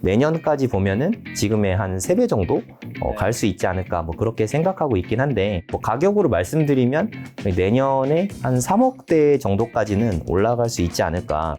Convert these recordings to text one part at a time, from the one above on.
내년까지 보면은 지금의 한 3배 정도 갈수 있지 않을까 뭐 그렇게 생각하고 있긴 한데 뭐 가격으로 말씀드리면 내년에 한 3억대 정도까지는 올라갈 수 있지 않을까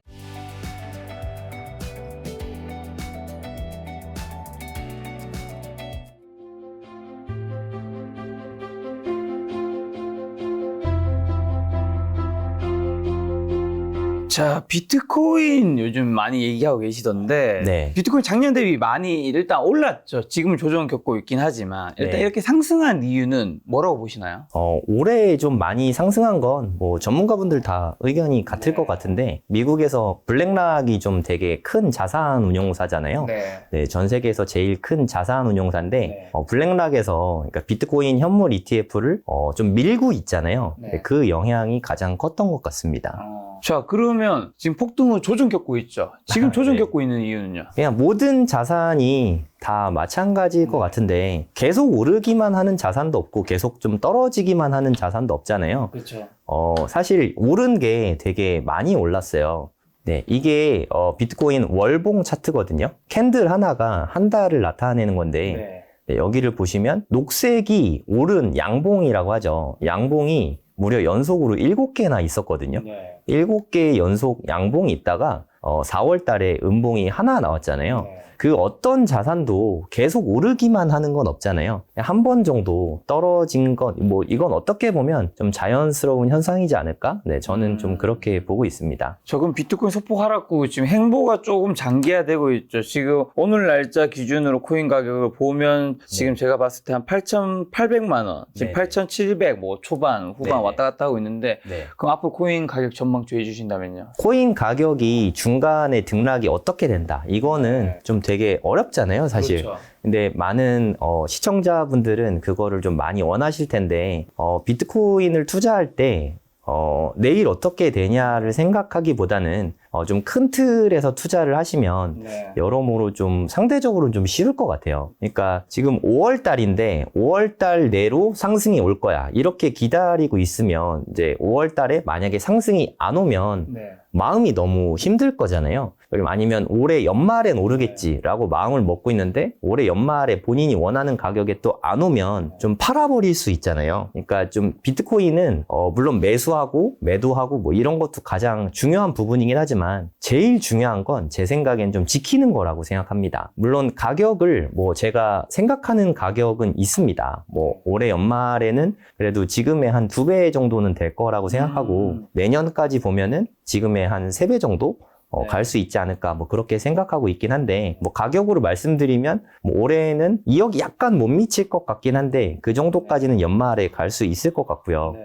자, 비트코인 요즘 많이 얘기하고 계시던데 네. 비트코인 작년 대비 많이 일단 올랐죠. 지금 조정 겪고 있긴 하지만 일단 네. 이렇게 상승한 이유는 뭐라고 보시나요? 어, 올해 좀 많이 상승한 건 뭐 전문가분들 다 의견이 같을 것 같은데 미국에서 블랙락이 좀 되게 큰 자산 운용사잖아요. 네. 네, 전 세계에서 제일 큰 자산 운용사인데 네. 어, 블랙락에서 그러니까 비트코인 현물 ETF를 어, 좀 밀고 있잖아요. 네. 네, 그 영향이 가장 컸던 것 같습니다. 자, 그러면 지금 폭등은 조정 겪고 있죠. 지금 아, 조정 네. 겪고 있는 이유는요? 그냥 모든 자산이 다 마찬가지일 것 네. 같은데 계속 오르기만 하는 자산도 없고 계속 좀 떨어지기만 하는 자산도 없잖아요. 그렇죠. 어, 사실 오른 게 되게 많이 올랐어요. 네, 이게 어, 비트코인 월봉 차트거든요. 캔들 하나가 한 달을 나타내는 건데 네, 여기를 보시면 녹색이 오른 양봉이라고 하죠. 양봉이 무려 연속으로 7개나 있었거든요. 네. 7개 연속 양봉이 있다가 어, 4월 달에 음봉이 하나 나왔잖아요. 네. 그 어떤 자산도 계속 오르기만 하는 건 없잖아요. 한 번 정도 떨어진 것, 뭐 이건 어떻게 보면 좀 자연스러운 현상이지 않을까? 네, 저는 좀 음. 그렇게 보고 있습니다. 조금 비트코인 소폭 하락고 지금 행보가 조금 장기화되고 있죠. 지금 오늘 날짜 기준으로 코인 가격을 보면 지금 제가 봤을 때 한 8,800만 원, 지금 네네. 8,700 뭐 초반, 후반 네네. 왔다 갔다 하고 있는데 네. 그럼 앞으로 코인 가격 전망 좀 해주신다면요? 코인 가격이 중간에 등락이 어떻게 된다? 이거는 네. 좀 되게 어렵잖아요, 사실. 그렇죠. 근데 많은 어, 시청자분들은 그거를 좀 많이 원하실 텐데 어, 비트코인을 투자할 때 어, 내일 어떻게 되냐를 생각하기보다는 어, 좀 큰 틀에서 투자를 하시면 네. 여러모로 좀 상대적으로 좀 쉬울 것 같아요. 그러니까 지금 5월 달인데 5월 달 내로 상승이 올 거야. 이렇게 기다리고 있으면 이제 5월 달에 만약에 상승이 안 오면 네. 마음이 너무 힘들 거잖아요. 아니면 올해 연말엔 오르겠지라고 마음을 먹고 있는데 올해 연말에 본인이 원하는 가격에 또 안 오면 좀 팔아버릴 수 있잖아요. 그러니까 좀 비트코인은 어, 물론 매수하고 매도하고 뭐 이런 것도 가장 중요한 부분이긴 하지만 제일 중요한 건 제 생각엔 좀 지키는 거라고 생각합니다. 물론 가격을 뭐 제가 생각하는 가격은 있습니다. 뭐 올해 연말에는 그래도 지금의 한 두 배 정도는 될 거라고 생각하고 음. 내년까지 보면은 지금의 한세배 정도 네. 갈수 있지 않을까 뭐 그렇게 생각하고 있긴 한데 뭐 가격으로 말씀드리면 뭐 올해는 2억 약간 못 미칠 것 같긴 한데 그 정도까지는 연말에 갈 수 있을 것 같고요.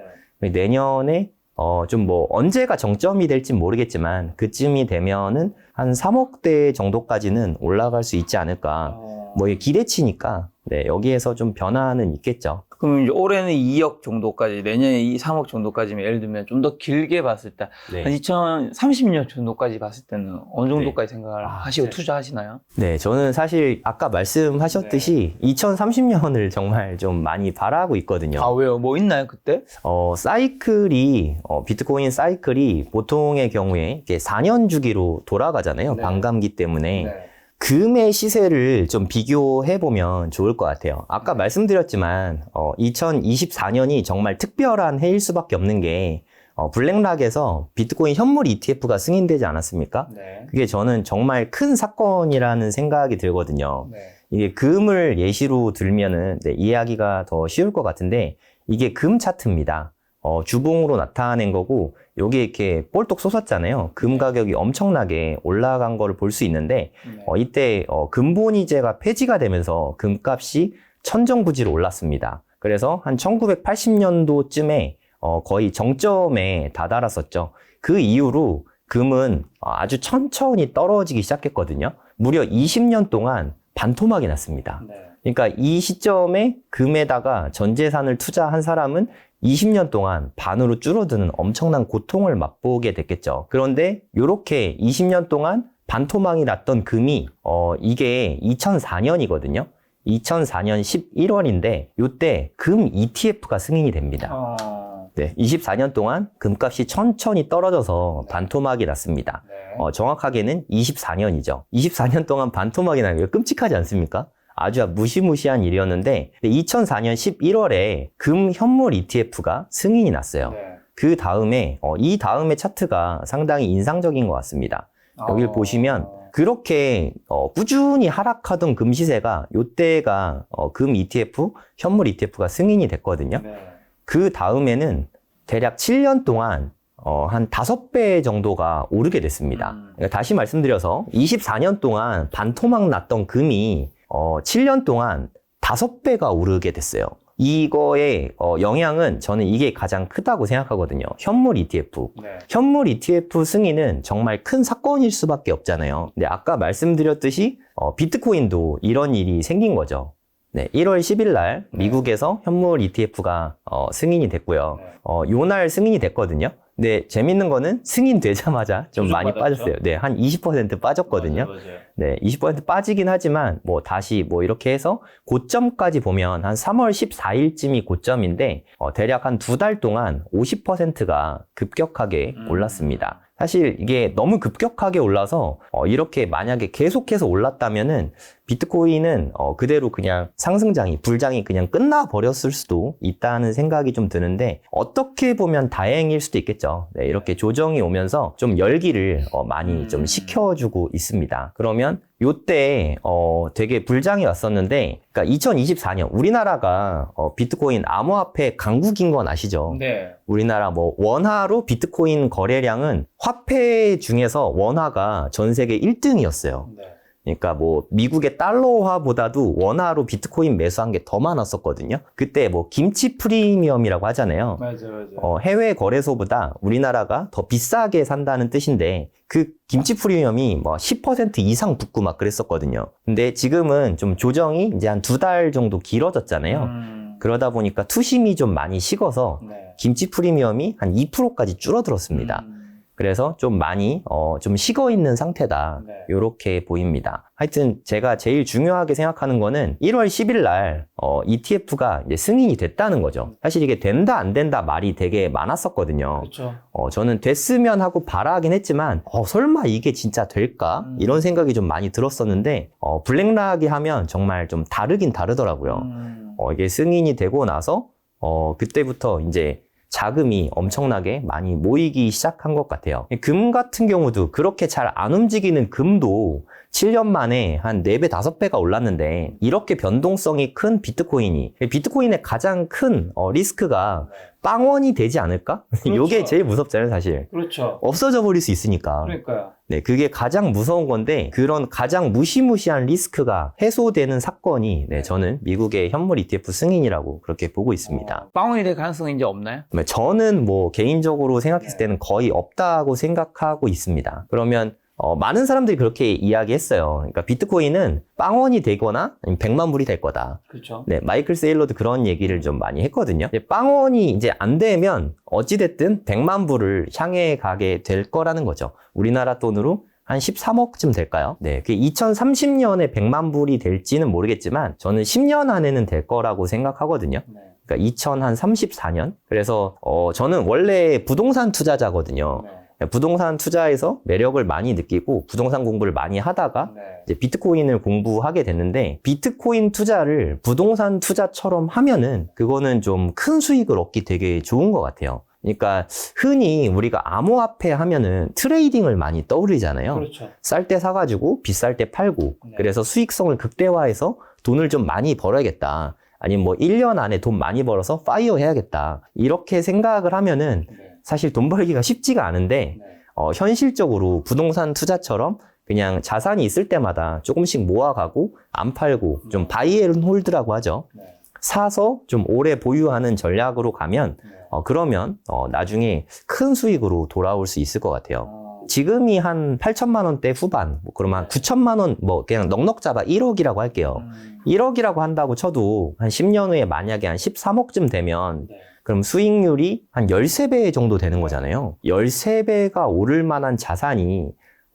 네. 내년에 어 좀 뭐 언제가 정점이 될지 모르겠지만 그쯤이 되면은 한 3억대 정도까지는 올라갈 수 있지 않을까. 어. 뭐 기대치니까 네, 여기에서 좀 변화는 있겠죠. 그럼 이제 올해는 2억 정도까지, 내년에 2, 3억 정도까지면 예를 들면 좀 더 길게 봤을 때, 한 2030년 정도까지 봤을 때는 어느 정도까지 생각을 아, 하시고 네. 투자하시나요? 네, 저는 사실 아까 말씀하셨듯이 2030년을 정말 좀 많이 바라고 있거든요. 아, 왜요? 뭐 있나요, 그때? 어, 사이클이, 어, 비트코인 사이클이 보통의 경우에 이게 4년 주기로 돌아가잖아요. 네. 반감기 때문에. 금의 시세를 좀 비교해 보면 좋을 것 같아요. 아까 말씀드렸지만, 어, 2024년이 정말 특별한 해일 수밖에 없는 게, 어, 블랙락에서 비트코인 현물 ETF가 승인되지 않았습니까? 네. 그게 저는 정말 큰 사건이라는 생각이 들거든요. 네. 이게 금을 예시로 들면은 네, 이해하기가 더 쉬울 것 같은데 이게 금 차트입니다. 어, 주봉으로 나타낸 거고 여기 이렇게 볼떡 솟았잖아요. 금 가격이 엄청나게 올라간 거를 볼 수 있는데 어, 이때 어, 근본이제가 폐지가 되면서 금값이 천정부지로 올랐습니다. 그래서 한 1980년도쯤에 어, 거의 정점에 다다랐었죠. 그 이후로 금은 어, 아주 천천히 떨어지기 시작했거든요. 무려 20년 동안 반토막이 났습니다. 네. 그러니까 이 시점에 금에다가 전 재산을 투자한 사람은 20년 동안 반으로 줄어드는 엄청난 고통을 맛보게 됐겠죠. 그런데 이렇게 20년 동안 반토막이 났던 금이 어 이게 2004년이거든요. 2004년 11월인데 이때 금 ETF가 승인이 됩니다. 어. 네, 24년 동안 금값이 천천히 떨어져서 반토막이 났습니다. 네. 어, 정확하게는 24년이죠. 24년 동안 반토막이 나는 거 끔찍하지 않습니까? 아주 무시무시한 일이었는데 2004년 11월에 금 현물 ETF가 승인이 났어요. 네. 그 다음에 어, 이 다음에 차트가 상당히 인상적인 것 같습니다. 여기를 어. 보시면 그렇게 어, 꾸준히 하락하던 금 시세가 요때가 어, 금 ETF, 현물 ETF가 승인이 됐거든요. 네. 그 다음에는 대략 7년 동안 어, 한 5배 정도가 오르게 됐습니다. 음. 그러니까 다시 말씀드려서 24년 동안 반토막 났던 금이 어, 7년 동안 5배가 오르게 됐어요. 이거의 어, 영향은 저는 이게 가장 크다고 생각하거든요. 현물 ETF. 네. 현물 ETF 승인은 정말 큰 사건일 수밖에 없잖아요. 근데 아까 말씀드렸듯이 어, 비트코인도 이런 일이 생긴 거죠. 네, 1월 10일 날 네. 미국에서 현물 ETF가 어, 승인이 됐고요. 네. 어, 요 날 승인이 됐거든요. 근데 재밌는 거는 승인 되자마자 좀 조금 많이? 빠졌어요. 네, 한 20% 빠졌거든요. 맞아요, 맞아요. 네, 20% 빠지긴 하지만 뭐 다시 뭐 이렇게 해서 고점까지 보면 한 3월 14일쯤이 고점인데 어, 대략 한 두 달 동안 50%가 급격하게 음. 올랐습니다. 사실 이게 너무 급격하게 올라서 어, 이렇게 만약에 계속해서 올랐다면은 비트코인은 어, 그대로 그냥 상승장이 불장이 그냥 끝나 버렸을 수도 있다는 생각이 좀 드는데 어떻게 보면 다행일 수도 있겠죠. 네, 이렇게 조정이 오면서 좀 열기를 어, 많이 음. 좀 식혀주고 있습니다. 그러면 요때 어, 되게 불장이 왔었는데 그러니까 2024년 우리나라가 어, 비트코인 암호화폐 강국인 건 아시죠? 네. 우리나라 뭐 원화로 비트코인 거래량은 화폐 중에서 원화가 전 세계 1등이었어요. 네. 그러니까 뭐 미국의 달러화보다도 원화로 비트코인 매수한 게 더 많았었거든요. 그때 뭐 김치 프리미엄이라고 하잖아요. 맞아요, 맞아요. 어, 해외 거래소보다 우리나라가 더 비싸게 산다는 뜻인데 그 김치 프리미엄이 뭐 10% 이상 붙고 막 그랬었거든요. 근데 지금은 좀 조정이 이제 한 두 달 정도 길어졌잖아요. 음. 그러다 보니까 투심이 좀 많이 식어서 네. 김치 프리미엄이 한 2%까지 줄어들었습니다. 음. 그래서 좀 많이 어, 좀 식어 있는 상태다. 네. 이렇게 보입니다. 하여튼 제가 제일 중요하게 생각하는 거는 1월 10일 날 어, ETF가 이제 승인이 됐다는 거죠. 사실 이게 된다 안 된다 말이 되게 많았었거든요. 그렇죠. 어, 저는 됐으면 하고 바라긴 했지만 어, 설마 이게 진짜 될까? 음. 이런 생각이 좀 많이 들었었는데 어, 블랙락이 하면 정말 좀 다르긴 다르더라고요. 음. 어, 이게 승인이 되고 나서 어, 그때부터 이제 자금이 엄청나게 많이 모이기 시작한 것 같아요. 금 같은 경우도 그렇게 잘 안 움직이는 금도 7년 만에 한 4배, 5배가 올랐는데 이렇게 변동성이 큰 비트코인이 비트코인의 가장 큰 어, 리스크가 빵원이 되지 않을까? 그렇죠. 이게 제일 무섭잖아요, 사실. 그렇죠. 없어져 버릴 수 있으니까. 그러니까요. 네, 그게 가장 무서운 건데 그런 가장 무시무시한 리스크가 해소되는 사건이 네, 저는 미국의 현물 ETF 승인이라고 그렇게 보고 있습니다. 어, 빵원이 될 가능성이 이제 없나요? 네, 저는 뭐 개인적으로 생각했을 네. 때는 거의 없다고 생각하고 있습니다. 그러면 어, 많은 사람들이 그렇게 이야기했어요. 그러니까 비트코인은 빵원이 되거나 아니면 100만 불이 될 거다. 그렇죠. 네, 마이클 세일러도 그런 얘기를 좀 많이 했거든요. 이제 빵원이 이제 안 되면 어찌됐든 100만 불을 향해 가게 될 거라는 거죠. 우리나라 돈으로 한 13억쯤 될까요? 네, 그 2030년에 100만 불이 될지는 모르겠지만 저는 10년 안에는 될 거라고 생각하거든요. 네. 그러니까 2034년. 그래서 어, 저는 원래 부동산 투자자거든요. 네. 부동산 투자에서 매력을 많이 느끼고 부동산 공부를 많이 하다가 네. 이제 비트코인을 공부하게 됐는데 비트코인 투자를 부동산 투자처럼 하면은 그거는 좀 큰 수익을 얻기 되게 좋은 것 같아요. 그러니까 흔히 우리가 암호화폐 하면은 트레이딩을 많이 떠올리잖아요. 그렇죠. 쌀 때 사가지고 비쌀 때 팔고 네. 그래서 수익성을 극대화해서 돈을 좀 많이 벌어야겠다. 아니면 뭐 1년 안에 돈 많이 벌어서 파이어 해야겠다. 이렇게 생각을 하면은 네. 사실 돈 벌기가 쉽지가 않은데 네. 어, 현실적으로 부동산 투자처럼 그냥 자산이 있을 때마다 조금씩 모아가고 안 팔고 좀 바이 앤 홀드라고 하죠. 네. 사서 좀 오래 보유하는 전략으로 가면 네. 어, 그러면 어, 나중에 큰 수익으로 돌아올 수 있을 것 같아요. 어, 지금이 한 8천만 원대 후반, 뭐 그러면 한 9천만 원, 뭐 그냥 넉넉 잡아 1억이라고 할게요. 음, 1억이라고 한다고 쳐도 한 10년 후에 만약에 한 13억쯤 되면 네. 그럼 수익률이 한 13배 정도 되는 거잖아요. 13배가 오를 만한 자산이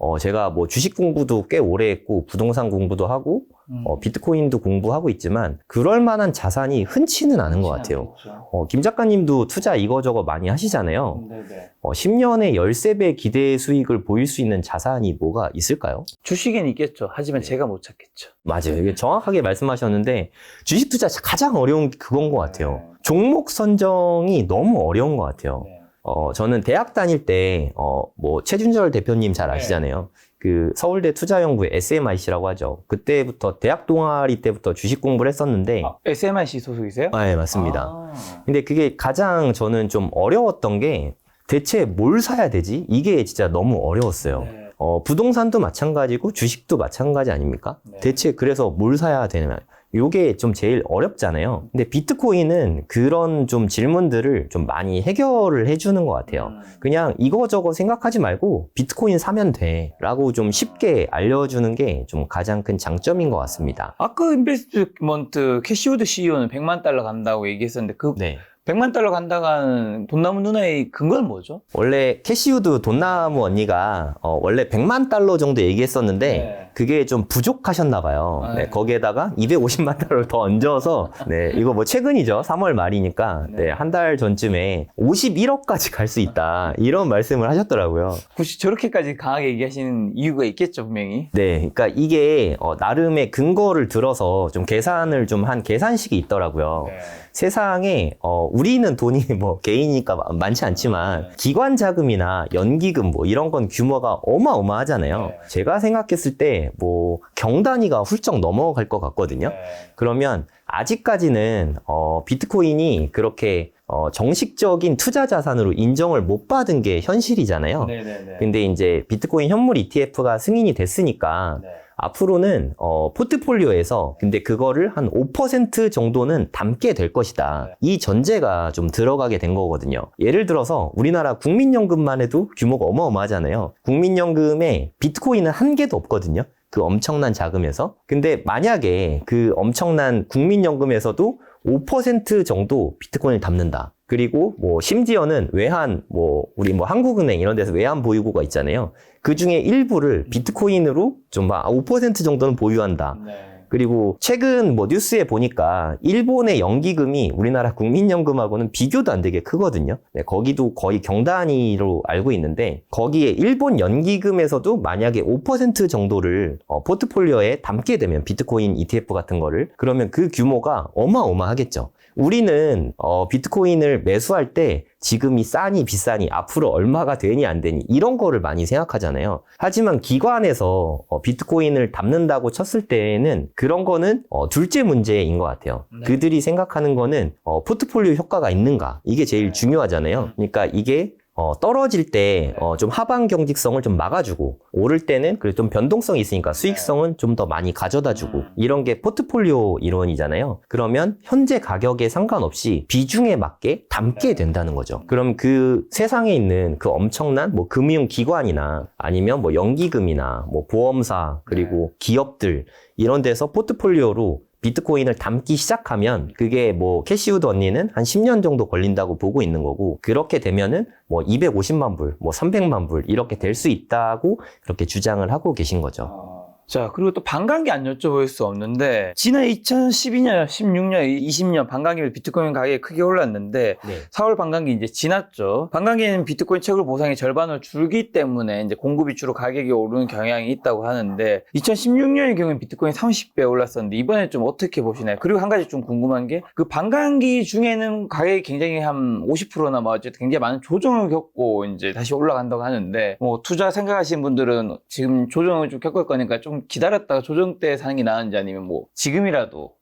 어, 제가 뭐 주식 공부도 꽤 오래 했고, 부동산 공부도 하고, 음. 어, 비트코인도 공부하고 있지만, 그럴 만한 자산이 흔치는 않은 것 같아요. 어, 김 작가님도 투자 이거저거 많이 하시잖아요. 네네. 어, 10년에 13배 기대 수익을 보일 수 있는 자산이 뭐가 있을까요? 주식엔 있겠죠. 하지만 네. 제가 못 찾겠죠. 맞아요. 이게 정확하게 말씀하셨는데, 주식 투자 가장 어려운 게 그건 것 같아요. 종목 선정이 너무 어려운 것 같아요. 네. 어, 저는 대학 다닐 때, 어, 뭐, 최준절 대표님 잘 아시잖아요. 그 서울대 투자연구의 SMIC라고 하죠. 그때부터 대학 동아리 때부터 주식 공부를 했었는데, 아, SMIC 소속이세요? 아, 네, 맞습니다. 아. 근데 그게 가장 저는 좀 어려웠던 게 대체 뭘 사야 되지? 이게 진짜 너무 어려웠어요. 네. 어, 부동산도 마찬가지고 주식도 마찬가지 아닙니까? 네. 대체 그래서 뭘 사야 되냐? 요게 좀 제일 어렵잖아요. 근데 비트코인은 그런 좀 질문들을 좀 많이 해결을 해주는 것 같아요. 음. 그냥 이거저거 생각하지 말고 비트코인 사면 돼. 라고 좀 쉽게 알려주는 게 좀 가장 큰 장점인 것 같습니다. 아까 인베스트먼트 캐시우드 CEO는 100만 달러 간다고 얘기했었는데 그 네. 100만 달러 간다는 돈나무 누나의 근거는 뭐죠? 원래 캐시우드 돈나무 언니가 어, 원래 100만 달러 정도 얘기했었는데 네. 그게 좀 부족하셨나 봐요. 아, 네, 네. 거기에다가 250만 달러를 더 얹어서 네, 이거 뭐 최근이죠. 3월 말이니까 네. 네, 한 달 전쯤에 51억까지 갈 수 있다. 이런 말씀을 하셨더라고요. 혹시 저렇게까지 강하게 얘기하시는 이유가 있겠죠, 분명히. 네, 그러니까 이게 어, 나름의 근거를 들어서 좀 계산을 좀 한 계산식이 있더라고요. 네. 세상에 어, 우리는 돈이 뭐 개인이니까 마- 많지 않지만 네. 기관 자금이나 연기금 뭐 이런 건 규모가 어마어마하잖아요. 네. 제가 생각했을 때 뭐 경단위가 훌쩍 넘어갈 것 같거든요. 네. 그러면 아직까지는 어, 비트코인이 그렇게 어, 정식적인 투자 자산으로 인정을 못 받은 게 현실이잖아요. 네네네. 근데 이제 비트코인 현물 ETF가 승인이 됐으니까 네. 앞으로는 어, 포트폴리오에서 근데 그거를 한 5% 정도는 담게 될 것이다. 네. 이 전제가 좀 들어가게 된 거거든요. 예를 들어서 우리나라 국민연금만 해도 규모가 어마어마하잖아요. 국민연금에 비트코인은 한 개도 없거든요. 그 엄청난 자금에서. 근데 만약에 그 엄청난 국민연금에서도 5% 정도 비트코인을 담는다. 그리고 뭐 심지어는 외환 뭐 우리 뭐 한국은행 이런 데서 외환 보유고가 있잖아요. 그 중에 일부를 비트코인으로 좀5% 정도는 보유한다. 네. 그리고 최근 뭐 뉴스에 보니까 일본의 연기금이 우리나라 국민연금하고는 비교도 안 되게 크거든요. 네, 거기도 거의 경단위로 알고 있는데 거기에 일본 연기금에서도 만약에 5% 정도를 어, 포트폴리오에 담게 되면 비트코인 ETF 같은 거를 그러면 그 규모가 어마어마하겠죠. 우리는 어, 비트코인을 매수할 때 지금이 싸니 비싸니 앞으로 얼마가 되니 안 되니 이런 거를 많이 생각하잖아요. 하지만 기관에서 어, 비트코인을 담는다고 쳤을 때에는 그런 거는 어, 둘째 문제인 것 같아요. 네. 그들이 생각하는 거는 어, 포트폴리오 효과가 있는가 이게 제일 네. 중요하잖아요. 음. 그러니까 이게 어, 떨어질 때, 어, 좀 하방 경직성을 좀 막아주고, 오를 때는 그래도 좀 변동성이 있으니까 수익성은 좀 더 많이 가져다 주고, 음. 이런 게 포트폴리오 이론이잖아요. 그러면 현재 가격에 상관없이 비중에 맞게 담게 네. 된다는 거죠. 그럼 그 세상에 있는 그 엄청난 뭐 금융기관이나 아니면 뭐 연기금이나 뭐 보험사, 그리고 기업들, 이런 데서 포트폴리오로 비트코인을 담기 시작하면 그게 뭐 캐시우드 언니는 한 10년 정도 걸린다고 보고 있는 거고 그렇게 되면은 뭐 250만 불, 뭐 300만 불 이렇게 될 수 있다고 그렇게 주장을 하고 계신 거죠. 어. 자, 그리고 또 반감기 안 여쭤볼 수 없는데, 지난 2012년, 16년, 20년 반감기에 비트코인 가격이 크게 올랐는데, 네. 4월 반감기 이제 지났죠. 반감기는 비트코인 채굴 보상이 절반으로 줄기 때문에 이제 공급이 주로 가격이 오르는 경향이 있다고 하는데 2016년의 경우에 비트코인 30배 올랐었는데 이번에 좀 어떻게 보시나요? 그리고 한 가지 좀 궁금한 게 그 반감기 중에는 가격이 굉장히 한 50%나 뭐 어쨌든 굉장히 많은 조정을 겪고 이제 다시 올라간다고 하는데 뭐 투자 생각하시는 분들은 지금 조정을 좀 겪을 거니까 좀 기다렸다가 조정 때 사는 게 나은지 아니면 뭐 지금이라도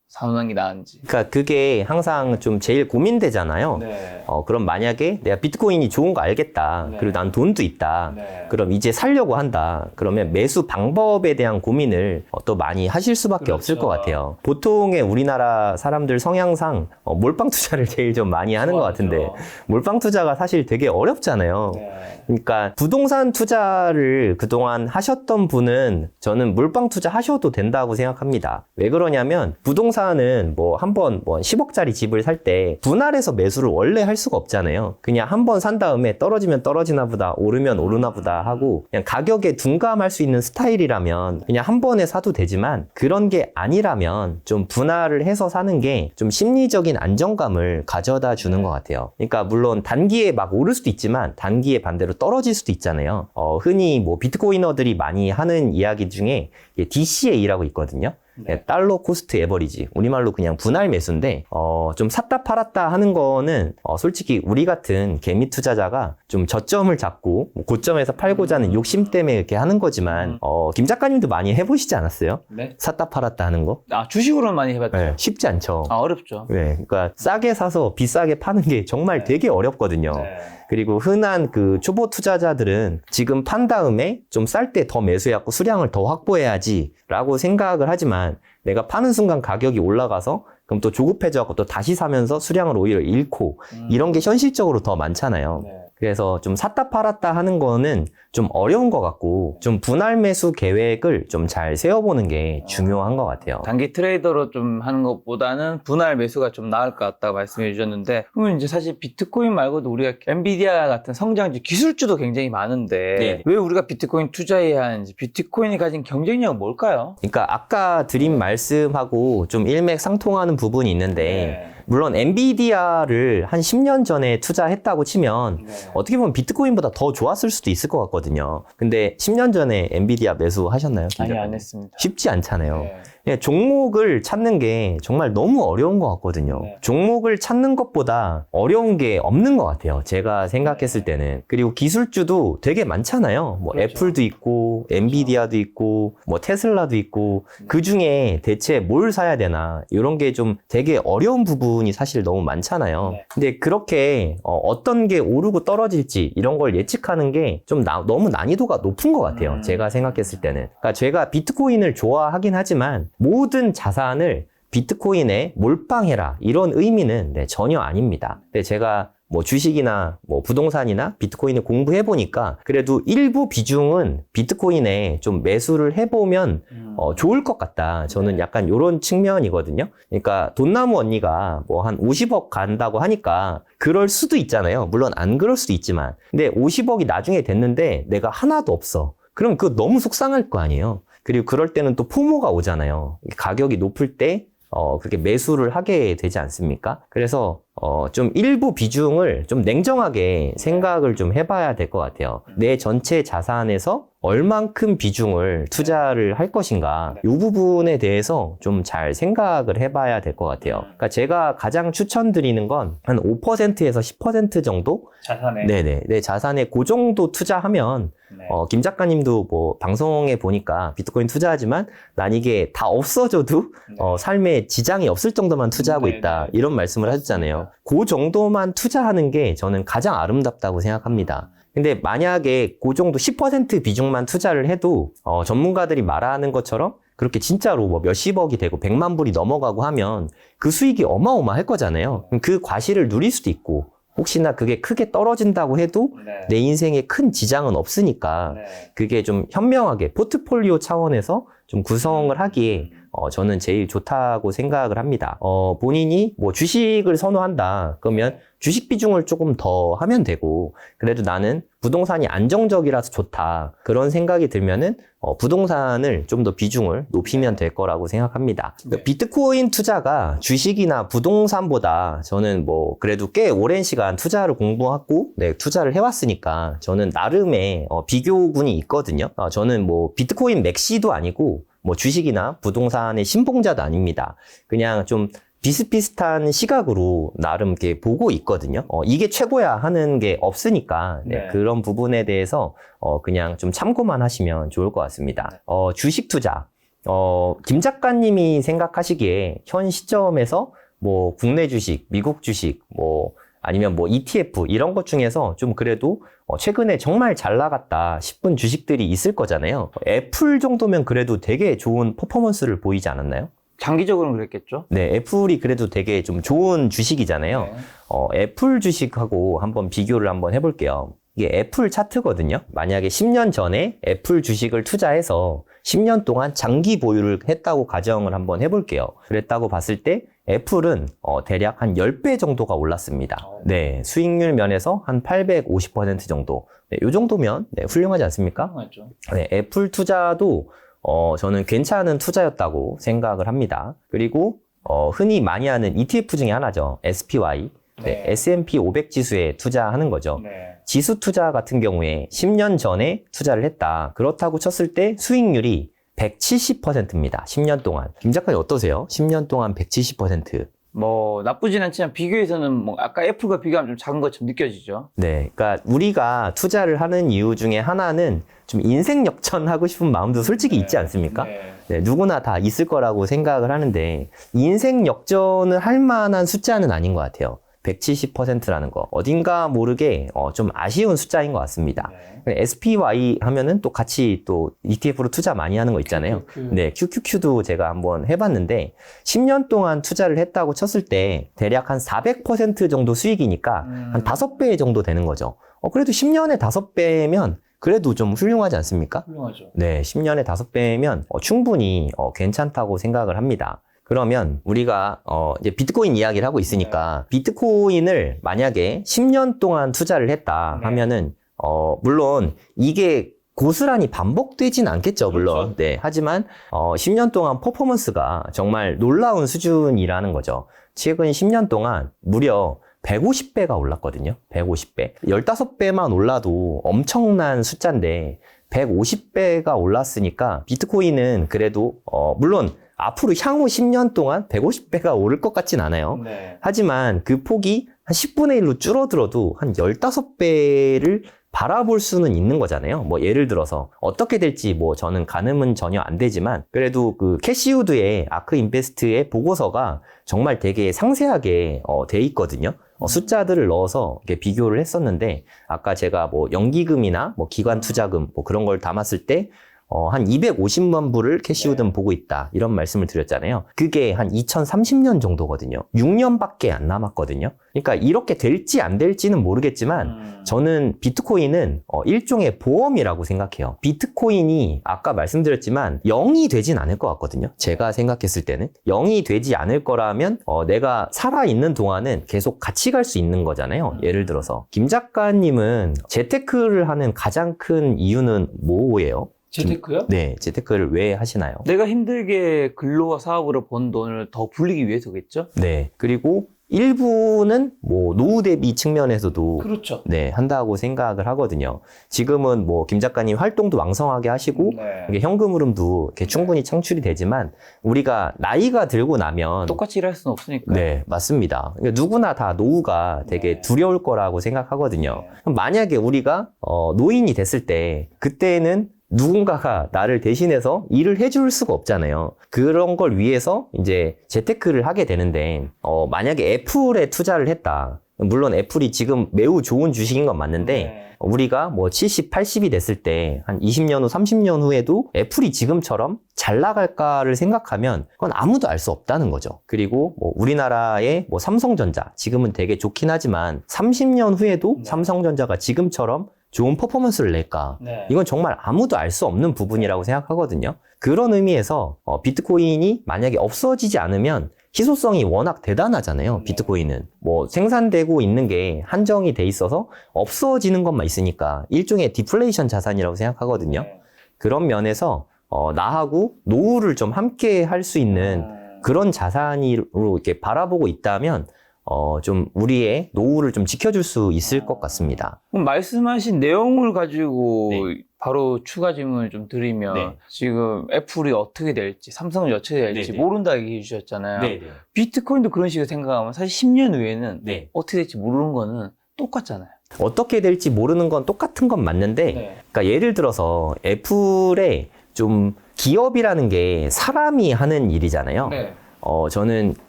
게 나은지. 그러니까 그게 항상 좀 제일 고민되잖아요. 네. 어, 그럼 만약에 내가 비트코인이 좋은 거 알겠다. 네. 그리고 난 돈도 있다. 네. 그럼 이제 살려고 한다. 그러면 매수 방법에 대한 고민을 어, 또 많이 하실 수밖에 그렇죠. 없을 것 같아요. 보통의 우리나라 사람들 성향상 어, 몰빵 투자를 제일 좀 많이 하는 것 같은데 몰빵 투자가 사실 되게 어렵잖아요. 네. 그러니까 부동산 투자를 그동안 하셨던 분은 저는 몰빵 투자 하셔도 된다고 생각합니다. 왜 그러냐면 부동산 부동산은 뭐 한 번 뭐 10억짜리 집을 살 때 분할해서 매수를 원래 할 수가 없잖아요. 그냥 한 번 산 다음에 떨어지면 떨어지나 보다, 오르면 오르나 보다 하고 그냥 가격에 둔감할 수 있는 스타일이라면 그냥 한 번에 사도 되지만 그런 게 아니라면 좀 분할을 해서 사는 게 좀 심리적인 안정감을 가져다 주는 것 같아요. 그러니까 물론 단기에 막 오를 수도 있지만 단기에 반대로 떨어질 수도 있잖아요. 어, 흔히 뭐 비트코이너들이 많이 하는 이야기 중에 DCA라고 있거든요. 네, 달러 코스트 에버리지 우리말로 그냥 분할 매수인데 어, 좀 샀다 팔았다 하는 거는 어, 솔직히 우리 같은 개미 투자자가 좀 저점을 잡고 뭐 고점에서 팔고자 하는 욕심 때문에 이렇게 하는 거지만 음. 어, 김 작가님도 많이 해보시지 않았어요? 네. 샀다 팔았다 하는 거 아, 주식으로는 많이 해봤죠. 네, 쉽지 않죠. 아, 어렵죠. 네, 그러니까 싸게 사서 비싸게 파는 게 정말 네. 되게 어렵거든요. 네. 그리고 흔한 그 초보 투자자들은 지금 판 다음에 좀 쌀 때 더 매수해갖고 수량을 더 확보해야지 라고 생각을 하지만 내가 파는 순간 가격이 올라가서 그럼 또 조급해져갖고 또 다시 사면서 수량을 오히려 잃고 음. 이런 게 현실적으로 더 많잖아요. 네. 그래서 좀 샀다 팔았다 하는 거는 좀 어려운 것 같고 좀 분할 매수 계획을 좀 잘 세워보는 게 중요한 것 같아요. 단기 트레이더로 좀 하는 것보다는 분할 매수가 좀 나을 것 같다고 말씀해 주셨는데 그러면 이제 사실 비트코인 말고도 우리가 엔비디아 같은 성장주 기술주도 굉장히 많은데 네. 왜 우리가 비트코인 투자해야 하는지 비트코인이 가진 경쟁력은 뭘까요? 그러니까 아까 드린 말씀하고 좀 일맥상통하는 부분이 있는데 물론 엔비디아를 한 10년 전에 투자했다고 치면 네. 어떻게 보면 비트코인보다 더 좋았을 수도 있을 것 같거든요. 근데 10년 전에 엔비디아 매수하셨나요? 김 아니 안? 했습니다. 쉽지 않잖아요. 네. 예, 종목을 찾는 게 정말 너무 어려운 것 같거든요. 네. 종목을 찾는 것보다 어려운 게 없는 것 같아요. 제가 생각했을 때는. 그리고 기술주도 되게 많잖아요. 뭐 그렇죠. 애플도 있고, 엔비디아도 있고, 뭐 테슬라도 있고, 음. 그 중에 대체 뭘 사야 되나, 이런 게 좀 되게 어려운 부분이 사실 너무 많잖아요. 네. 근데 그렇게 어, 떤 게 오르고 떨어질지 이런 걸 예측하는 게 좀 너무 난이도가 높은 것 같아요. 음. 제가 생각했을 때는. 그러니까 제가 비트코인을 좋아하긴 하지만 모든 자산을 비트코인에 몰빵해라 이런 의미는 네, 전혀 아닙니다. 근데 제가 뭐 주식이나 뭐 부동산이나 비트코인을 공부해 보니까 그래도 일부 비중은 비트코인에 좀 매수를 해보면 음. 어, 좋을 것 같다. 저는 네. 약간 이런 측면이거든요. 그러니까 돈나무 언니가 뭐 한 50억 간다고 하니까 그럴 수도 있잖아요. 물론 안 그럴 수도 있지만. 근데 50억이 나중에 됐는데 내가 하나도 없어. 그럼 그거 너무 속상할 거 아니에요. 그리고 그럴 때는 또 포모가 오잖아요. 가격이 높을 때 어, 그렇게 매수를 하게 되지 않습니까? 그래서, 어, 좀 일부 비중을 좀 냉정하게 생각을 좀 해봐야 될 것 같아요. 내 전체 자산에서 얼만큼 비중을 투자를 할 것인가. 이 부분에 대해서 좀 잘 생각을 해봐야 될 것 같아요. 그러니까 제가 가장 추천드리는 건 한 5%에서 10% 정도? 자산에 네네. 내 자산에 그 정도 투자하면 네. 어, 김 작가님도 뭐 방송에 보니까 비트코인 투자하지만 난 이게 다 없어져도 네. 어, 삶에 지장이 없을 정도만 투자하고 네, 있다. 네. 이런 말씀을 하셨잖아요. 그 정도만 투자하는 게 저는 가장 아름답다고 생각합니다. 근데 만약에 그 정도 10% 비중만 투자를 해도 어, 전문가들이 말하는 것처럼 그렇게 진짜로 뭐 몇십억이 되고 백만 불이 넘어가고 하면 그 수익이 어마어마할 거잖아요. 그 과실을 누릴 수도 있고 혹시나 그게 크게 떨어진다고 해도 네. 내 인생에 큰 지장은 없으니까 네. 그게 좀 현명하게 포트폴리오 차원에서 좀 구성을 하기에 어, 저는 제일 좋다고 생각을 합니다. 어, 본인이 뭐 주식을 선호한다. 그러면 주식 비중을 조금 더 하면 되고, 그래도 나는 부동산이 안정적이라서 좋다. 그런 생각이 들면은, 어, 부동산을 좀 더 비중을 높이면 될 거라고 생각합니다. 네. 비트코인 투자가 주식이나 부동산보다 저는 뭐 그래도 꽤 오랜 시간 투자를 공부하고 네, 투자를 해왔으니까 저는 나름의 어, 비교군이 있거든요. 어, 저는 뭐 비트코인 맥시도 아니고 뭐 주식이나 부동산의 신봉자도 아닙니다. 그냥 좀 비슷비슷한 시각으로 나름 이렇게 보고 있거든요. 어, 이게 최고야 하는 게 없으니까 네, 네. 그런 부분에 대해서 어, 그냥 좀 참고만 하시면 좋을 것 같습니다. 어, 주식 투자. 어, 김 작가님이 생각하시기에 현 시점에서 뭐 국내 주식, 미국 주식, 뭐 아니면 뭐 ETF 이런 것 중에서 좀 그래도 어, 최근에 정말 잘 나갔다 싶은 주식들이 있을 거잖아요. 애플 정도면 그래도 되게 좋은 퍼포먼스를 보이지 않았나요? 장기적으로는 그랬겠죠. 네, 애플이 그래도 되게 좀 좋은 주식이잖아요. 네. 어, 애플 주식하고 한번 비교를 한번 해볼게요. 이게 애플 차트거든요. 만약에 10년 전에 애플 주식을 투자해서 10년 동안 장기 보유를 했다고 가정을 한번 해볼게요. 그랬다고 봤을 때 애플은 어, 대략 한 10배 정도가 올랐습니다. 어. 네, 수익률 면에서 한 850% 정도. 네, 이 정도면 네, 훌륭하지 않습니까? 맞죠. 네, 애플 투자도 어, 저는 괜찮은 투자였다고 생각을 합니다. 그리고 어, 흔히 많이 하는 ETF 중에 하나죠. SPY. 네, S&P 500 지수에 투자하는 거죠. 네. 지수 투자 같은 경우에 10년 전에 투자를 했다. 그렇다고 쳤을 때 수익률이 170%입니다. 10년 동안. 김 작가님 어떠세요? 10년 동안 170%. 뭐 나쁘진 않지만 비교해서는 뭐 아까 애플과 비교하면 좀 작은 것처럼 느껴지죠. 네. 그러니까 우리가 투자를 하는 이유 중에 하나는 좀 인생 역전하고 싶은 마음도 솔직히 있지 않습니까? 네. 네, 누구나 다 있을 거라고 생각을 하는데 인생 역전을 할 만한 숫자는 아닌 것 같아요. 170%라는 거 어딘가 모르게 어, 좀 아쉬운 숫자인 것 같습니다. 네. SPY 하면은 또 같이 또 ETF로 투자 많이 하는 거 있잖아요. QQQ. 네, QQQ도 제가 한번 해봤는데 10년 동안 투자를 했다고 쳤을 때 대략 한 400% 정도 수익이니까 음. 한 5배 정도 되는 거죠. 어, 그래도 10년에 5배면 그래도 좀 훌륭하지 않습니까? 훌륭하죠. 네, 10년에 5배면 어, 충분히 어, 괜찮다고 생각을 합니다. 그러면 우리가 어, 이제 비트코인 이야기를 하고 있으니까 비트코인을 만약에 10년 동안 투자를 했다 네. 하면은 어, 물론 이게 고스란히 반복되진 않겠죠, 물론. 그렇죠. 네. 하지만 어, 10년 동안 퍼포먼스가 정말 놀라운 수준이라는 거죠. 최근 10년 동안 무려 150배가 올랐거든요. 150배. 15배만 올라도 엄청난 숫자인데 150배가 올랐으니까 비트코인은 그래도 어, 물론 앞으로 향후 10년 동안 150배가 오를 것 같진 않아요. 네. 하지만 그 폭이 한 10분의 1로 줄어들어도 한 15배를 바라볼 수는 있는 거잖아요. 뭐 예를 들어서 어떻게 될지 뭐 저는 가늠은 전혀 안 되지만 그래도 그 캐시우드의 아크 인베스트의 보고서가 정말 되게 상세하게 어, 돼 있거든요. 어, 숫자들을 넣어서 이렇게 비교를 했었는데 아까 제가 뭐 연기금이나 뭐 기관 투자금 뭐 그런 걸 담았을 때 어, 한 250만 불을 캐시우드는 보고 있다. 이런 말씀을 드렸잖아요. 그게 한 2030년 정도거든요. 6년밖에 안 남았거든요. 그러니까 이렇게 될지 안 될지는 모르겠지만 음. 저는 비트코인은 어, 일종의 보험이라고 생각해요. 비트코인이 아까 말씀드렸지만 0이 되진 않을 것 같거든요. 제가 생각했을 때는 0이 되지 않을 거라면 어, 내가 살아 있는 동안은 계속 같이 갈 수 있는 거잖아요. 예를 들어서 김 작가님은 재테크를 하는 가장 큰 이유는 뭐예요? 재테크요? 네, 재테크를 왜 하시나요? 내가 힘들게 근로와 사업으로 번 돈을 더 불리기 위해서겠죠? 네, 그리고 일부는 뭐 노후 대비 측면에서도 그렇죠. 네, 한다고 생각을 하거든요. 지금은 뭐 김 작가님 활동도 왕성하게 하시고 네. 이게 현금 흐름도 이렇게 충분히 창출이 되지만 우리가 나이가 들고 나면 똑같이 일할 수는 없으니까. 네, 맞습니다. 그러니까 누구나 다 노후가 되게 네. 두려울 거라고 생각하거든요. 네. 그럼 만약에 우리가 어, 노인이 됐을 때 그때는 누군가가 나를 대신해서 일을 해줄 수가 없잖아요. 그런 걸 위해서 이제 재테크를 하게 되는데 어, 만약에 애플에 투자를 했다. 물론 애플이 지금 매우 좋은 주식인 건 맞는데 네. 우리가 뭐 70, 80이 됐을 때 한 20년 후, 30년 후에도 애플이 지금처럼 잘 나갈까를 생각하면 그건 아무도 알 수 없다는 거죠. 그리고 뭐 우리나라의 뭐 삼성전자 지금은 되게 좋긴 하지만 30년 후에도 네. 삼성전자가 지금처럼 좋은 퍼포먼스를 낼까? 네. 이건 정말 아무도 알 수 없는 부분이라고 생각하거든요. 그런 의미에서 어, 비트코인이 만약에 없어지지 않으면 희소성이 워낙 대단하잖아요. 네. 비트코인은 뭐 생산되고 있는 게 한정이 돼 있어서 없어지는 것만 있으니까 일종의 디플레이션 자산이라고 생각하거든요. 네. 그런 면에서 어, 나하고 노후를 좀 함께 할 수 있는 음. 그런 자산으로 이렇게 바라보고 있다면 어, 좀 우리의 노후를 좀 지켜줄 수 있을 것 같습니다. 그럼 말씀하신 내용을 가지고 네. 바로 추가 질문을 좀 드리면 네. 지금 애플이 어떻게 될지 삼성이 어떻게 될지 네, 네. 모른다 얘기해 주셨잖아요. 비트코인도 그런 식으로 생각하면 사실 10년 후에는 네. 어떻게 될지 모르는 거는 똑같잖아요. 어떻게 될지 모르는 건 똑같은 건 맞는데 그러니까 예를 들어서 애플의 좀 기업이라는 게 사람이 하는 일이잖아요. 네. 어, 저는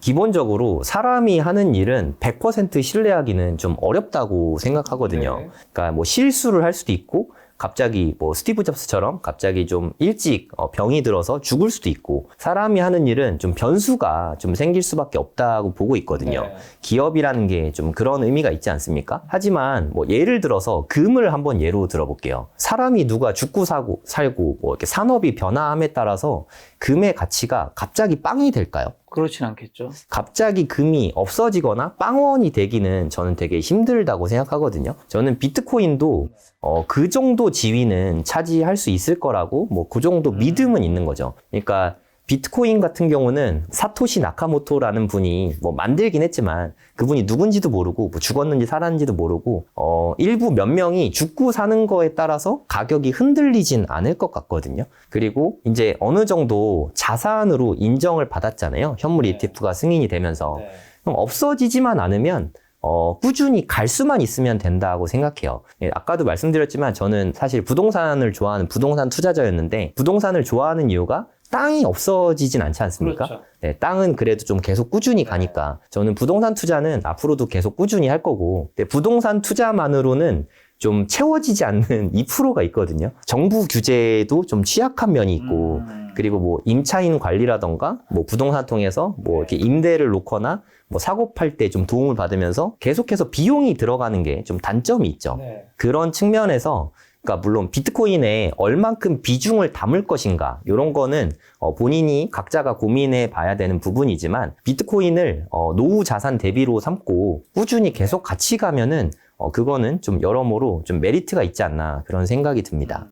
기본적으로 사람이 하는 일은 100% 신뢰하기는 좀 어렵다고 생각하거든요. 네. 그러니까 뭐 실수를 할 수도 있고 갑자기 뭐 스티브 잡스처럼 갑자기 좀 일찍 어, 병이 들어서 죽을 수도 있고 사람이 하는 일은 좀 변수가 좀 생길 수밖에 없다고 보고 있거든요. 네. 기업이라는 게 좀 그런 의미가 있지 않습니까? 하지만 뭐 예를 들어서 금을 한번 예로 들어볼게요. 사람이 누가 죽고 사고 살고 뭐 이렇게 산업이 변화함에 따라서 금의 가치가 갑자기 빵이 될까요? 그렇진 않겠죠. 갑자기 금이 없어지거나 빵원이 되기는 저는 되게 힘들다고 생각하거든요. 저는 비트코인도 어, 그 정도 지위는 차지할 수 있을 거라고 뭐 그 정도 믿음은 있는 거죠. 그러니까 비트코인 같은 경우는 사토시 나카모토라는 분이 뭐 만들긴 했지만 그분이 누군지도 모르고 뭐 죽었는지 살았는지도 모르고 어 일부 몇 명이 죽고 사는 거에 따라서 가격이 흔들리진 않을 것 같거든요. 그리고 이제 어느 정도 자산으로 인정을 받았잖아요. 현물 네. ETF가 승인이 되면서 그럼 없어지지만 않으면 어, 꾸준히 갈 수만 있으면 된다고 생각해요. 예, 아까도 말씀드렸지만 저는 사실 부동산을 좋아하는 부동산 투자자였는데 부동산을 좋아하는 이유가 땅이 없어지진 않지 않습니까? 그렇죠. 네, 땅은 그래도 좀 계속 꾸준히 가니까 저는 부동산 투자는 앞으로도 계속 꾸준히 할 거고 부동산 투자만으로는 좀 채워지지 않는 2%가 있거든요. 정부 규제도 좀 취약한 면이 있고 음. 그리고 뭐 임차인 관리라던가 뭐 부동산 통해서 뭐 이렇게 임대를 놓거나 뭐 사고 팔 때 좀 도움을 받으면서 계속해서 비용이 들어가는 게 좀 단점이 있죠. 네. 그런 측면에서 그러니까 물론 비트코인에 얼만큼 비중을 담을 것인가 이런 거는 어, 본인이 각자가 고민해 봐야 되는 부분이지만 비트코인을 어, 노후 자산 대비로 삼고 꾸준히 계속 같이 가면은 어, 그거는 좀 여러모로 좀 메리트가 있지 않나 그런 생각이 듭니다.